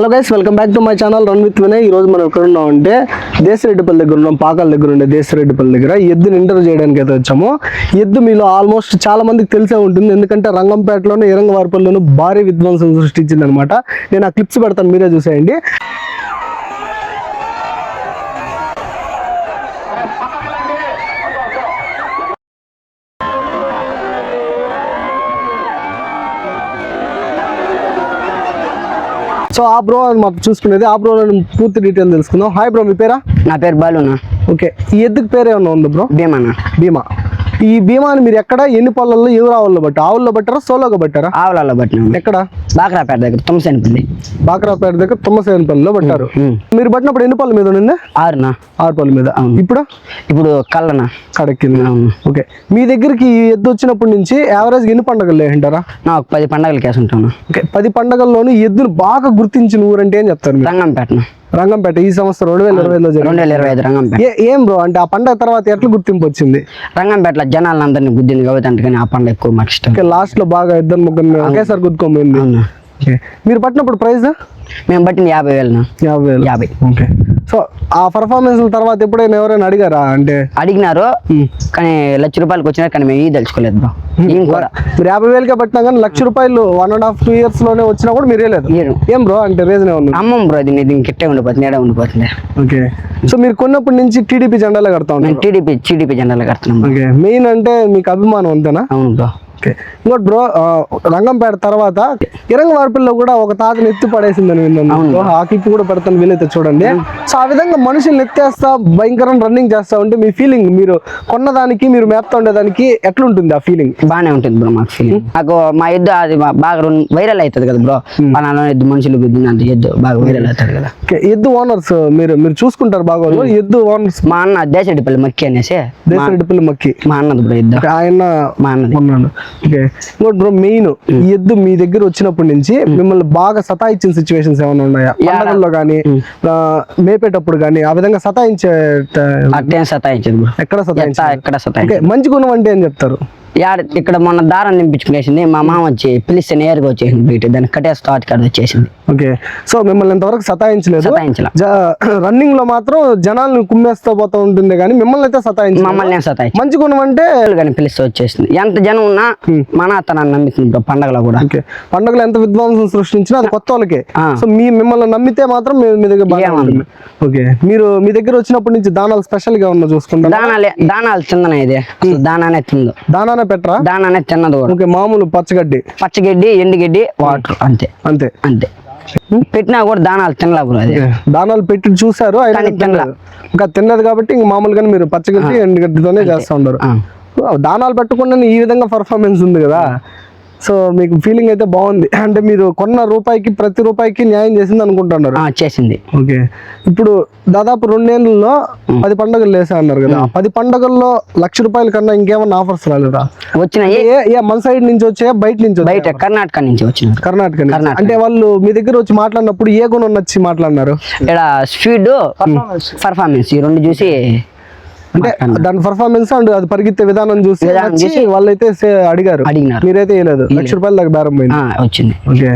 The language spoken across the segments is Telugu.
Hello guys welcome back to my channel run with Vinay ఈ రోజు మనం ఎక్కడ ఉన్నామంటే దేశరెడ్డిపల్లి దగ్గర ఉన్నాం పాకాల దగ్గర ఉండే దేశరెడ్డిపల్లి దగ్గర. ఎద్దుని ఇంటర్వ్యూ చేయడానికి అయితే వచ్చాము. ఎద్దు మీలో ఆల్మోస్ట్ చాలా మందికి తెలిసే ఉంటుంది. ఎందుకంటే రంగంపేటలోను ఇరంగవారిపల్లిలోనూ భారీ విధ్వంసం సృష్టించింది అనమాట నేను ఆ క్లిప్స్ పెడతాను మీరే చూసేయండి. సో ఆ బ్రో అని మాకు చూసుకునేది. ఆ బ్రో పూర్తి డీటెయిల్ తెలుసుకుందాం. హాయ్ బ్రో మీ పేరా? నా పేరు బాలునా. ఓకే ఈ ఎద్దుకి పేరు ఏమన్నా ఉందా బ్రో? భీమనా. భీమా. ఈ భీమాని మీరు ఎక్కడ ఎన్ని పొలాల్లో ఎవరు ఆవుల్లో బట్టి ఆవుల్లో బట్టారా సోలోగా బట్టారా ఆవులలో పట్టిన. ఎక్కడ? బాక్రాపేట దగ్గర తుమ్మసేనపల్లి. బాక్రాపేట దగ్గర తుమ్మసేనపల్లిలో పట్టారు. ఉమ్. మీరు పట్టినప్పుడు ఎన్ని పళ్ళ మీద ఉండింది? ఆరునా. ఆరు పళ్ళ మీద. ఇప్పుడు? ఇప్పుడు కళ్ళనా. కడక్కింది. అవును. ఓకే. మీ దగ్గరికి ఎద్దు వచ్చినప్పటి నుంచి యావరేజ్ ఎన్ని పండుగలు లేదంటారా నా ఒక పది పండగలు కేసు ఉంటాను ఓకే. పది పండుగల్లోనూ ఎద్దును బాగా గుర్తించిన ఊరంటే ఏం చెప్తారు రంగంపేటన. రంగంపేట ఈ సంవత్సరం రెండు వేల ఇరవైలో జరిగింది. రెండు వేల ఇరవై ఐదు రంగంపేట. ఏ- బ్రో అంటే ఆ పండగ తర్వాత ఎట్లా గుర్తింపు వచ్చింది? రంగంపేటలో జనాలను అందరినీ గుద్దింది కాబట్టి అందుకని ఆ పండుగ ఎక్కువ మాకు ఇష్టం. ఓకే లాస్ట్లో బాగా ఇద్దరు ముగ్గురు ఒకేసారి ఓకే. మీరు పట్టినప్పుడు ప్రైస్ మేము పట్టింది యాభై వేలునా యాభై వేలు. యాభై. ఓకే. సో ఆ పర్ఫార్మెన్స్ తర్వాత ఎప్పుడైనా ఎవరైనా అడిగారా అంటే? అడిగినారు కానీ లక్ష రూపాయలకి వచ్చినారు కానీ మేము ఈ తెలుసుకోలేదు బ్రో. మీరు యాభై వేలకే పట్టినా కానీ లక్ష రూపాయలు వన్ అండ్ హాఫ్ టూ ఇయర్స్లోనే వచ్చినా కూడా మీరే లేదు. ఏం బ్రో? అంటే రీజన్ ఏమన్నా అమ్మం బ్రో ఇది దీనికి కిట్టే ఉండిపోతుంది ఏడా ఉండిపోతుంది. ఓకే. సో మీరు కొన్నప్పటి నుంచి టీడీపీ జెండాలే కడతా ఉంటారు. టీడీపీ టీడీపీ జెండాలు కడుతున్నాం. మెయిన్ అంటే మీకు అభిమానం అంతేనా? అవును బ్రో. ఓకే. ఇంకోటి బ్రో రంగంపేట తర్వాత ఇరంగ వార్పుల్లో కూడా ఒక తాతని ఎత్తి పడేసిందని విన్నాను. ఆ క్లిప్ కూడా పెడతాను వీలైతే చూడండి. సో ఆ విధంగా మనుషుల్ని ఎత్తేస్తా భయంకరం రన్నింగ్ చేస్తా ఉంటే మీ ఫీలింగ్ మీరు కొన్నదానికి మీరు మేపుతా ఉండేదానికి ఎట్లుంటుంది ఆ ఫీలింగ్ బాగానే ఉంటుంది బ్రో మాకు ఫీలింగ్ నాకు మా ఎద్దు అది బాగా వైరల్ అవుతుంది కదా బ్రో. పలానా ఎద్దు మనుషులు అంత ఎద్దు బాగా వైరల్ అవుతుంది కదా. ఎద్దు ఓనర్స్ మీరు మీరు చూసుకుంటారు బాగా ఎద్దు ఓనర్స్ మా అన్న దేశరెడ్డిపల్లి మక్కి అనేసి. దేశరెడ్డిపల్లి మక్కి. మా అన్నది బ్రో ఎద్దు ఆయన మా అన్నది. ఇంకోటి బ్రో మెయిన్ ఈ ఎద్దు మీ దగ్గర వచ్చినప్పటి నుంచి మిమ్మల్ని బాగా సతాయించిన సిచ్యువేషన్స్ ఏమైనా ఉన్నాయా? పండగల్లో కానీ మేపేటప్పుడు కానీ ఆ విధంగా సతాయించే సతాయించదు ఎక్కడ సతాయించ మంచి గుణం అంటే ఏం చెప్తారు? యాడ ఇక్కడ మొన్న దారం నింపించుకునేసింది. మా మామ వచ్చి పిలిస్తే నేరుగా వచ్చేసింది బయట. దాన్ని కట్టేస్తా కాడ వచ్చేసింది. ఓకే. సో మిమ్మల్ని ఇంతవరకు సతాయించలేదు. సతాయించల. రన్నింగ్లో మాత్రం జనాలను కుమ్మేస్తూ పోతూ ఉంటుంది కానీ మిమ్మల్ని అయితే సతాయించలేదు. మమ్మల్ని నేను సతాయించు మంచి గుణం అంటే? కానీ పిలిస్తే వచ్చేసింది. ఎంత జనం ఉన్నా మన అతను నమ్ముతుంది బ్రో పండగలో కూడా. ఓకే. పండుగలు ఎంత విధ్వంసం సృష్టించినా అది కొత్త వాళ్ళకే. సో మీ మిమ్మల్ని నమ్మితే మాత్రం మీ దగ్గర బాగా. ఉంటుంది. ఓకే. మీరు మీ దగ్గర వచ్చినప్పటి నుంచి దానాలు స్పెషల్గా ఉన్న చూసుకుంటారు? దానాలే దానాలు తిందన ఇది. దానానే తిందు. దానానే పెట్టరా? దానానే తిన్నది కూడా. ఓకే మామూలు పచ్చగడ్డి. పచ్చగడ్డి ఎండుగడ్డి వాటర్ అంతే. అంతే. అంతే. పెట్టినా కూడా దానాలు తినలే బ్రో అది. దానాలు పెట్టి చూసారు తినలా. తినలేదు. ఇంకా తినలేదు కాబట్టి ఇంక మామూలుగానే మీరు పచ్చగడ్డి ఎండుగడ్డితోనే చేస్తూ ఆ. దానాలు పెట్టకుండా ఈ విధంగా పర్ఫార్మెన్స్ ఉంది కదా. సో మీకు ఫీలింగ్ అయితే బాగుంది. అంటే మీరు కొన్న రూపాయికి ప్రతి రూపాయికి న్యాయం చేసింది అనుకుంటున్నారు. చేసింది. ఓకే. ఇప్పుడు దాదాపు రెండేళ్ళలో పది పండుగలు వేసా అన్నారు కదా. పది పండుగల్లో లక్ష రూపాయల కన్నా ఇంకేమన్నా ఆఫర్స్ రాలేదా? వచ్చిన ఏ మన సైడ్ నుంచి వచ్చాయా? బయట నుంచి? బయట కర్ణాటక నుంచి నుంచి. కర్ణాటక. అంటే వాళ్ళు మీ దగ్గర వచ్చి మాట్లాడినప్పుడు ఏ గుణం నచ్చి మాట్లాడినారు? ఇక్కడ స్పీడ్ పర్ఫార్మెన్స్. ఈ రెండు చూసి అంటే దాని పర్ఫార్మెన్స్ అండ్ అది పరిగెత్తే విధానం చూసి చూసి వాళ్ళైతే అడిగారు. అడిగినారు. మీరైతే వేయలేదు లక్ష రూపాయల దాకా బేరం పోయింది. వచ్చింది. ఓకే.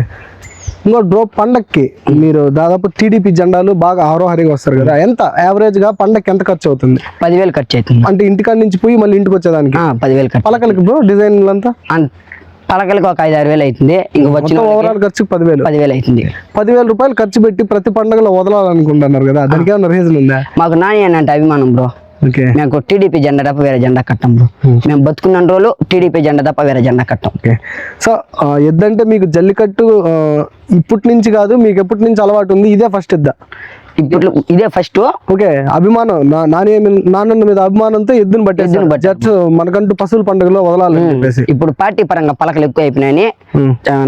ఇంకో డ్రో పండక్కి. మీరు దాదాపు టీడీపీ జెండాలు బాగా ఆరోహరిగా వస్తారు కదా. ఎంత? యావరేజ్గా పండక్కి ఎంత ఖర్చు అవుతుంది? పదివేలు ఖర్చు అవుతుంది. అంటే ఇంటికాడ నుంచి పోయి మళ్ళీ ఇంటికి వచ్చేదానికి? పదివేలు ఖర్చు పలకలకి బ్రో డిజైన్లు అంతా? పలకలకి ఒక ఐదు ఆరు వేలు అవుతుంది. ఇంక వచ్చిన ఓవరాల్ ఖర్చు పదివేలు. పదివేలు అవుతుంది. పదివేల రూపాయలు ఖర్చు పెట్టి ప్రతి పండుగలో వదలాలనుకుంటున్నారు కదా. దానికి ఏమైనా రీజన్ ఉందా? మాకు నాని అని అంటే అభిమానం బ్రో మేము టీడీపీ జెండా తప్ప వేరే జెండా కట్టం బ్రో. మేము బతుకున్న రోజులు టీడీపీ జెండా తప్ప వేరే జెండా కట్టం. ఓకే. సో ఎద్దంటే మీకు జల్లికట్టు ఇప్పటి నుంచి కాదు మీకు ఎప్పటి నుంచి అలవాటు ఉంది? ఇదే ఫస్ట్ ఎద్ద. ఇప్పుడు ఇదే ఫస్ట్ ఓకే అభిమానం. నాని నాన్న మీద అభిమానంతో ఎద్దును పట్టేసి జస్ట్ మనకంటూ పశువుల పండుగలో చెప్పేసి. ఇప్పుడు పార్టీ పరంగా పలకలు ఎక్కువ అయిపోయినాయని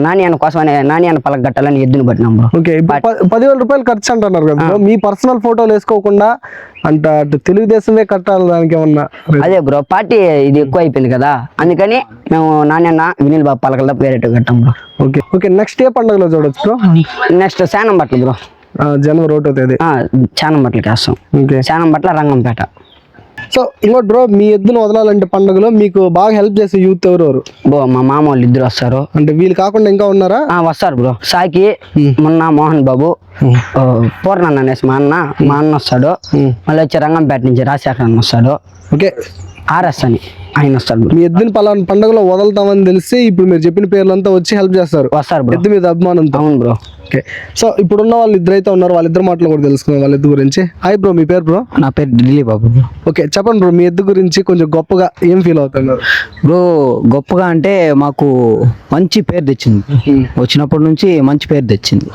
నాని అన్న కోసమనే నాని అన్న పలక కట్టాలని ఎద్దును పట్టినాం ఓకే పదివేల రూపాయలు ఖర్చు అంటున్నారు కదా మీ పర్సనల్ ఫోటోలు వేసుకోకుండా అంట అటు తెలుగుదేశమే కట్టాలి దానికి ఏమన్నా? అదే బ్రో పార్టీ ఇది ఎక్కువ అయిపోయింది కదా. అందుకని మేము నాని అన్న వినీల్ బాబు పలకలు వేరే కట్టాం బ్రో. ఓకే ఓకే నెక్స్ట్ ఏ పండుగలో చూడొచ్చు బ్రో. నెక్స్ట్ శానం బట్టలు బ్రో. జనవరి ఒకటో తేదీ ఆ, శానం బట్టలకి వేస్తాం ఓకే. శానం బట్టల రంగంపేట. సో ఇంకోటి బ్రో మీ ఎద్దును వదలాలంటే పండుగలో మీకు బాగా హెల్ప్ చేసే యూత్ ఎవరెవరు బ్రో మా మామ వాళ్ళు ఇద్దరు వస్తారు. అంటే వీళ్ళు కాకుండా ఇంకా ఉన్నారా? వస్తారు బ్రో. సాకి మొన్న మోహన్ బాబు పూర్ణన్న అనేసి మా అన్న మా అన్న వస్తాడు. మళ్ళీ వచ్చి రంగంపేట నుంచి రాజశేఖర్ అన్న వస్తాడు. ఓకే. ఆర్ఎస్ అని ఆయన వస్తాడు బ్రో. మీ ఎద్దుని పలానా పండుగలో వదలుతామని తెలిసి ఇప్పుడు మీరు చెప్పిన పేర్లంతా వచ్చి హెల్ప్ చేస్తారు. వస్తారు బ్రో. ఎద్దు మీద అభిమానంతో. అవును బ్రో. ఓకే సో ఇప్పుడున్న వాళ్ళు ఇద్దరైతే ఉన్నారు వాళ్ళిద్దరు మాటలు కూడా తెలుసుకుందాం వాళ్ళ ఎద్దు గురించి. హాయ్ బ్రో మీ పేరు బ్రో నా పేరు ఢిల్లీ బాబు ఓకే చెప్పండి బ్రో మీ ఎద్దు గురించి కొంచెం గొప్పగా ఏం ఫీల్ అవుతున్నారు? బ్రో గొప్పగా అంటే మాకు మంచి పేరు తెచ్చింది. వచ్చినప్పటి నుంచి మంచి పేరు తెచ్చింది.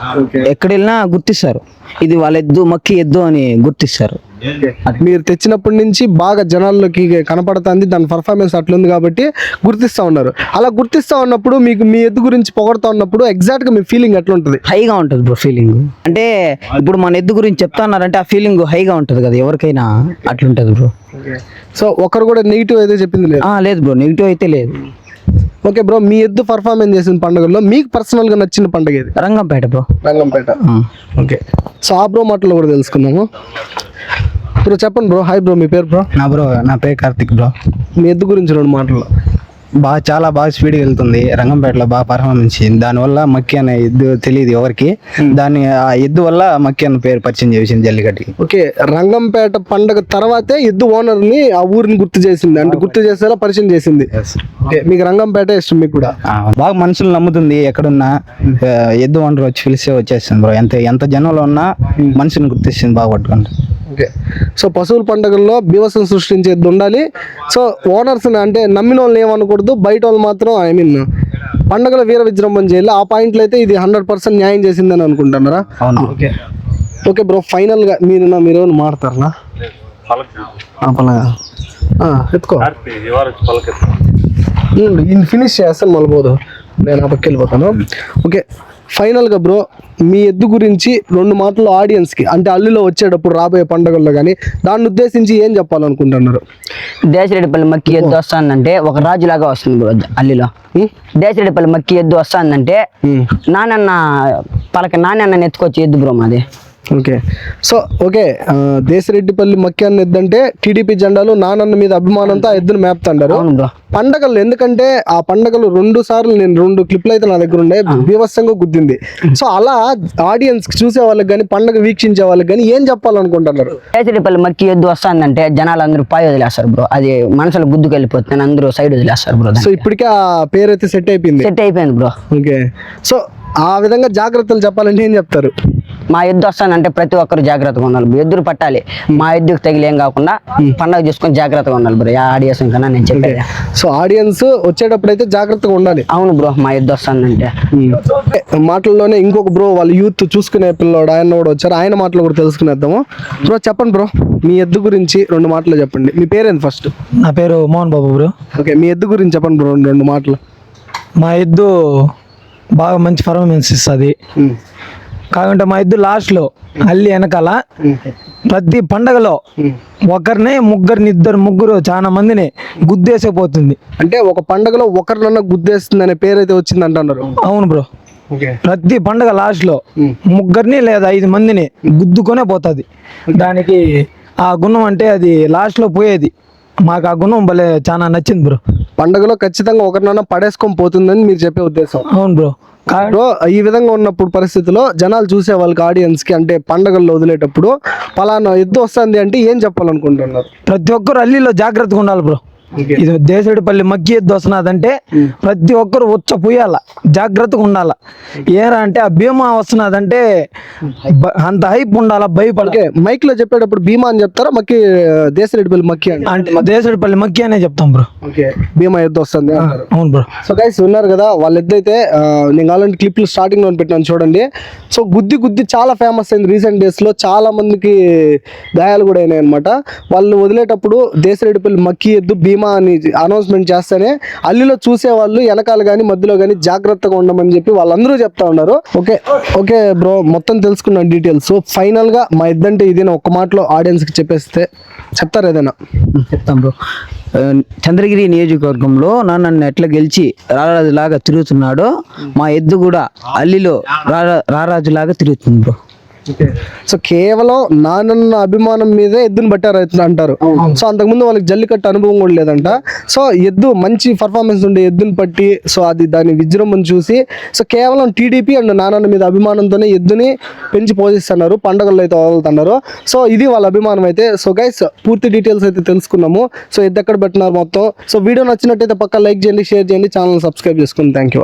ఎక్కడ వెళ్ళినా గుర్తిస్తారు. ఇది వాళ్ళ ఎద్దు మక్కి ఎద్దు అని గుర్తిస్తారు. మీరు తెచ్చినప్పటి నుంచి బాగా జనాల్లోకి కనపడుతుంది దాని పర్ఫార్మెన్స్ అట్లుంది కాబట్టి గుర్తిస్తా ఉన్నారు. అలా గుర్తిస్తా ఉన్నప్పుడు మీకు మీ ఎద్దు గురించి పొగడుతా ఉన్నప్పుడు ఎగ్జాక్ట్గా మీ ఫీలింగ్ ఎట్లా ఉంటుంది హైగా ఉంటుంది బ్రో ఫీలింగ్ అంటే ఇప్పుడు మన ఎద్దు గురించి చెప్తున్నారంటే ఆ ఫీలింగ్ హైగా ఉంటుంది కదా ఎవరికైనా అట్లుంటుంది బ్రో సో ఒకరు కూడా నెగిటివ్ అయితే చెప్పింది లేదు? లేదు బ్రో నెగిటివ్ అయితే లేదు. ఓకే బ్రో మీ ఎద్దు పర్ఫార్మెన్స్ చేసిన పండుగల్లో? మీకు పర్సనల్గా నచ్చిన పండుగ ఇది Rangampeta bro Rangampeta. Okay so ఆ బ్రో మాటలు కూడా తెలుసుకుందాము. బ్రో చెప్పండి బ్రో హాయ్ బ్రో మీ పేరు బ్రో నా బ్రో నా పేరు కార్తిక్ బ్రో మీ ఎద్దు గురించి రెండు మాటలు. బాగా చాలా బాగా స్పీడ్గా వెళ్తుంది. రంగంపేటలో బాగా పర్ఫార్మెన్స్ దానివల్ల మక్కి అనే ఎద్దు తెలియదు ఎవరికి. దాని ఆ ఎద్దు వల్ల మక్కి అన్న పేరు పరిచయం చేసింది జల్లికట్టుకి. ఓకే రంగంపేట పండగ తర్వాతే ఎద్దు ఓనర్ని ఆ ఊరిని గుర్తు చేసింది. అంటే గుర్తు చేసేలా పరిచయం చేసింది. ఓకే మీకు రంగంపేట ఇష్టం మీకు కూడా? బాగా మనుషులు నమ్ముతుంది. ఎక్కడున్నా ఆ, ఎద్దు వండరు వచ్చి పిలిస్తే వచ్చేస్తుంది బ్రో. ఎంత ఎంత జనంలో ఉన్నా మనుషుని గుర్తిస్తుంది బాగా పట్టుకుంటుంది. ఓకే సో పశువుల పండుగల్లో బీవసం సృష్టించే ఎద్దు ఉండాలి. సో ఓనర్స్ అంటే నమ్మిన వాళ్ళు ఏమనకూడదు. బయట వాళ్ళు మాత్రం ఐ మీన్ పండుగల వీర విజృంభణ చేయాలి. ఆ పాయింట్లో అయితే ఇది హండ్రెడ్ పర్సెంట్ న్యాయం చేసిందని అనుకుంటున్నారా? అవును? ఓకే. ఓకే బ్రో ఫైనల్గా మీరు నా మీరు ఏమైనా మాడతారా పలగా ఎత్తుకో. ఇన్ ఫినిష్ చేస్తాను మళ్ళీ పోదు నేను ఆ వెళ్ళిపోతాను. ఓకే. ఫైనల్గా బ్రో మీ ఎద్దు గురించి రెండు మాటలు ఆడియన్స్కి అంటే అల్లులో వచ్చేటప్పుడు రాబోయే పండుగల్లో కానీ దాన్ని ఉద్దేశించి ఏం చెప్పాలనుకుంటున్నారు? దేశరెడ్డిపల్లి మక్కి ఎద్దు వస్తుందంటే ఒక రాజులాగా వస్తుంది బ్రో అల్లిలో. దేశరెడ్డిపల్లి మక్కి ఎద్దు వస్తుందంటే నానన్న పలక నానన్న ఎత్తుకొచ్చి ఎద్దు బ్రో మాది. ఓకే. సో ఓకే దేశరెడ్డిపల్లి మక్కి అన్న ఎద్దు అంటే టీడీపీ జెండాలు నానన్న మీద అభిమానంతో ఆ ఎద్దును మేపుతాండారు. పండగలు ఎందుకంటే ఆ పండగలు రెండు సార్లు నేను రెండు క్లిప్లు అయితే నా దగ్గర ఉండే బీభత్సంగా గుద్దింది. సో అలా ఆడియన్స్ చూసే వాళ్ళకి కానీ పండగ వీక్షించే వాళ్ళకి కానీ ఏం చెప్పాలనుకుంటున్నారు? దేశరెడ్డిపల్లి మక్కి ఎద్దు వస్తుందంటే జనాలు అందరూ పాయ వదిలేస్తారు బ్రో. అది మనసులో గుద్దుకు వెళ్ళిపోతుంది అందరూ సైడ్ వదిలేస్తారు బ్రో సో ఇప్పటికే ఆ పేరు అయితే సెట్ అయిపోయింది. సెట్ అయిపోయింది బ్రో. ఓకే. సో ఆ విధంగా జాగ్రత్తలు చెప్పాలంటే ఏం చెప్తారు? మా ఎద్దు వస్తానంటే ప్రతి ఒక్కరు జాగ్రత్తగా ఉండాలి బ్రో. ఎద్దులు పట్టాలి. మా ఎద్దుకు తగిలి ఏం కాకుండా పండగ చూసుకొని జాగ్రత్తగా ఉండాలి బ్రో. ఆ ఆడియన్స్ కన్నా నేను చెప్పేది. సో ఆడియన్స్ వచ్చేటప్పుడు అయితే జాగ్రత్తగా ఉండాలి. అవును బ్రో మా ఎద్దు వస్తానంటే మాటల్లోనే ఇంకొక బ్రో వాళ్ళు యూత్ చూసుకునే పిల్లోడు ఆయన కూడా వచ్చారు. ఆయన మాటలు కూడా తెలుసుకునేద్దాము. బ్రో చెప్పండి బ్రో. మీ ఎద్దు గురించి రెండు మాటలు చెప్పండి. మీ పేరేంది ఫస్ట్ నా పేరు మోహన్ బాబు బ్రో. ఓకే మీ ఎద్దు గురించి చెప్పండి బ్రో రెండు రెండు మాటలు. మా ఎద్దు బాగా మంచి పర్ఫార్మెన్స్ ఇస్తుంది. కాకుంటే మా ఎద్దు లాస్ట్లో అల్లి వెనకాల ప్రతి పండగలో ఒకరినే ముగ్గురిని ఇద్దరు ముగ్గురు చాలా మందిని గుద్దేసే పోతుంది అంటే ఒక పండగలో ఒకరినన్నా గుద్దేస్తుంది అనే పేరు అయితే వచ్చింది అంటున్నారు అవును బ్రో. ప్రతి పండగ లాస్ట్లో ముగ్గురిని లేదా ఐదు మందిని గుద్దుకొనే పోతుంది. దానికి ఆ గుణం అంటే అది లాస్ట్లో పోయేది. మాకు ఆ గుణం భలే చాలా నచ్చింది బ్రో. పండగలో ఖచ్చితంగా ఒకరినన్నా పడేసుకొని పోతుందని మీరు చెప్పే ఉద్దేశం. అవును బ్రో. బ్రో ఈ విధంగా ఉన్నప్పుడు పరిస్థితిలో జనాలు చూసే వాళ్ళకి ఆడియన్స్కి అంటే పండగల్లో వదిలేటప్పుడు పలానా ఎద్దు వస్తుంది అంటే ఏం చెప్పాలనుకుంటున్నారు? ప్రతి ఒక్కరు అల్లిలో జాగ్రత్తగా ఉండాలి బ్రో. ఇది దేశడిపల్లి మగ్గి ఎద్దు వస్తున్నదంటే ప్రతి ఒక్కరు ఉచ్చ పుయ్యాల జాగ్రత్తగా ఉండాల. ఏరా అంటే ఆ భీమా వస్తున్నదంటే బ- అంత హైప్ ఉండాల భయపడ మైక్లో చెప్పేటప్పుడు భీమా అని చెప్తారా? మక్కి దేశరెడ్డిపల్లి మక్కి అంటే దేశడిపల్లి మగ్గి అనే చెప్తాం బ్రో. ఓకే భీమా ఎద్దు వస్తుంది అవును బ్రో. సో గైస్ విన్నారు కదా వాళ్ళ ఎద్దైతే ఆ, నేను కావాలంటే క్లిప్లు స్టార్టింగ్లో పెట్టినాను చూడండి. సో గుద్ది గుద్ది చాలా ఫేమస్ అయింది రీసెంట్ డేస్లో. చాలా మందికి గాయాలు కూడా అయినాయి అనమాట వాళ్ళు వదిలేటప్పుడు దేశరెడ్డిపల్లి మక్కి ఎద్దు భీమా అని అనౌన్స్మెంట్ చేస్తేనే అల్లిలో చూసే వాళ్ళు వెనకాల కానీ మధ్యలో కానీ జాగ్రత్తగా ఉండమని చెప్పి వాళ్ళందరూ చెప్తా ఉన్నారు. ఓకే ఓకే బ్రో మొత్తం తెలుసుకున్నాను డీటెయిల్స్. ఫైనల్గా మా ఇద్దంటే ఇదేనా ఒక్క మాటలో ఆడియన్స్కి చెప్పేస్తే చెప్తారు ఏదైనా? చెప్తాం బ్రో. చంద్రగిరి నియోజకవర్గంలో నన్ను ఎట్లా గెలిచి రారాజులాగా తిరుగుతున్నాడో మా ఎద్దు కూడా అల్లిలో రారా రారాజులాగా తిరుగుతుంది బ్రో. సో కేవలం నానన్న అభిమానం మీదే ఎద్దుని బట్టారు అయితే అంటారు. సో అంతకుముందు వాళ్ళకి జల్లికట్టు అనుభవం కూడా లేదంట. సో ఎద్దు మంచి పర్ఫార్మెన్స్ ఉండే ఎద్దుని పట్టి సో అది దాని విజృంభం చూసి సో కేవలం టీడీపీ అండ్ నానన్న మీద అభిమానంతోనే ఎద్దుని పెంచి పోషిస్తున్నారు. పండగల్లో అయితే వదులుతున్నారు. సో ఇది వాళ్ళ అభిమానం అయితే. సో గైస్ పూర్తి డీటెయిల్స్ అయితే తెలుసుకున్నాము. సో ఎద్దు ఎక్కడ పెట్టినారు మొత్తం. సో వీడియో నచ్చినట్టయితే పక్క లైక్ చేయండి షేర్ చేయండి ఛానల్ సబ్స్క్రైబ్ చేసుకోండి థ్యాంక్ యూ